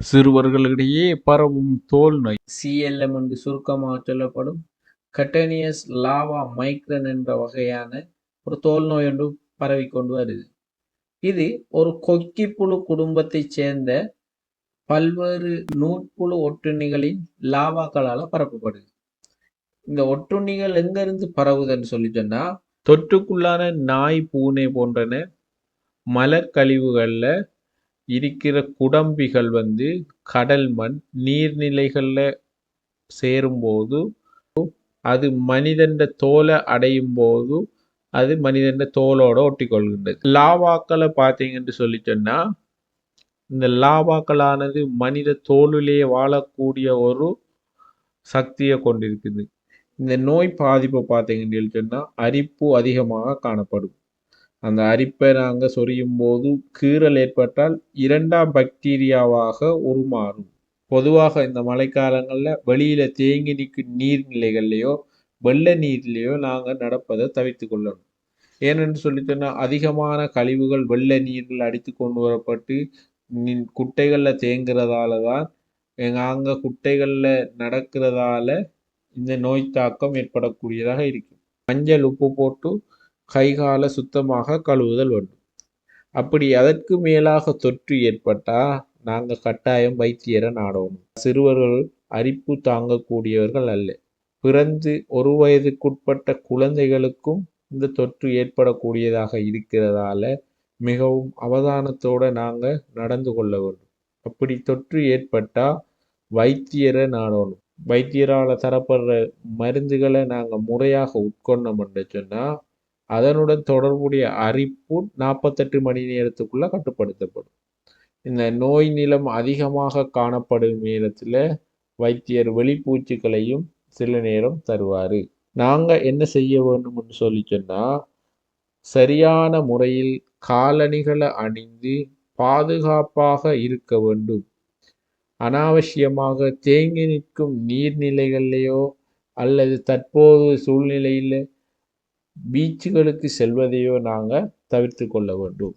சிறுவர்களிடையே பரவும் தோல் நோய். சிஎல்எம் என்று சுருக்கமாக சொல்லப்படும் கட்டனியஸ் லாவா மைக்ரன் என்ற வகையான ஒரு தோல் நோய் ஒன்று பரவிக்கொண்டு வருது. இது ஒரு கொக்கிப்புழு குடும்பத்தைச் சேர்ந்த பல்வேறு நூற்புழு ஒட்டுண்ணிகளின் லாவாக்களால் பரப்பப்படுது. இந்த ஒட்டுண்ணிகள் எங்கிருந்து பரவுதுன்னு சொல்லி சொன்னால் தொற்றுக்குள்ளான நாய் பூனை போன்றன மலர் கழிவுகளில் இருக்கிற குடம்பிகள் வந்து கடல் மண் நீர்நிலைகளில் சேரும்போது அது மனிதன் தோலை அடையும் போது அது மனிதன் தோலோட ஒட்டிக்கொள்கின்றது. லாவாக்களை பார்த்தீங்கன்னு சொல்லி சொன்னால் இந்த லாவாக்களானது மனித தோலிலேயே வாழக்கூடிய ஒரு சக்தியை கொண்டிருக்குது. இந்த நோய் பாதிப்பை பார்த்தீங்கன்னு சொல்லி சொன்னால் அரிப்பு அதிகமாக காணப்படும். அந்த அரிப்பை நாங்கள் சொரியும் போது கீறல் ஏற்பட்டால் இரண்டாம் பாக்டீரியாவாக உருமாறும். பொதுவாக இந்த மழைக்காலங்களில் வெளியில் தேங்கி நிற்கும் நீர்நிலைகள்லையோ வெள்ள நீர்லையோ நாங்கள் நடப்பதை தவிர்த்து கொள்ளணும். ஏனென்று சொல்லி அதிகமான கழிவுகள் வெள்ள நீரில் அடித்து கொண்டு வரப்பட்டு குட்டைகளில் தேங்குறதால தான் நாங்கள் குட்டைகளில் நடக்கிறதால இந்த நோய் தாக்கம் ஏற்படக்கூடியதாக இருக்கும். மஞ்சள் உப்பு போட்டு கை காலை சுத்தமாக கழுவுதல் வேண்டும். அப்படி அதற்கு மேலாக தொற்று ஏற்பட்டால் நாங்கள் கட்டாயம் வைத்தியரை நாடணும் சிறுவர்கள் அரிப்பு தாங்கக்கூடியவர்கள் அல்ல. பிறந்து ஒரு வயதுக்குட்பட்ட குழந்தைகளுக்கும் இந்த தொற்று ஏற்படக்கூடியதாக இருக்கிறதால மிகவும் அவதானத்தோடு நாங்கள் நடந்து கொள்ள வேண்டும். அப்படி தொற்று ஏற்பட்டால் வைத்தியரை நாடணும் வைத்தியரால் தரப்படுற மருந்துகளை நாங்கள் முறையாக உட்கொண்டோம் என்று சொன்னால் அதனுடன் தொடர்புடைய அரிப்பு நாற்பத்தெட்டு மணி நேரத்துக்குள்ள கட்டுப்படுத்தப்படும். இந்த நோய் நிலம் அதிகமாக காணப்படும் நேரத்தில் வைத்தியர் வெளிப்பூச்சிகளையும் சில நேரம் தருவார். நாங்கள் என்ன செய்ய வேண்டும்னு சொல்லி சொன்னால் சரியான முறையில் காலணிகளை அணிந்து பாதுகாப்பாக இருக்க வேண்டும். அனாவசியமாக தேங்கி நிற்கும் நீர்நிலைகள்லையோ அல்லது தற்போது சூழ்நிலையில் பீச்சுகளுக்கு செல்வதையோ நாங்கள் தவிர்த்து கொள்ள வேண்டும்.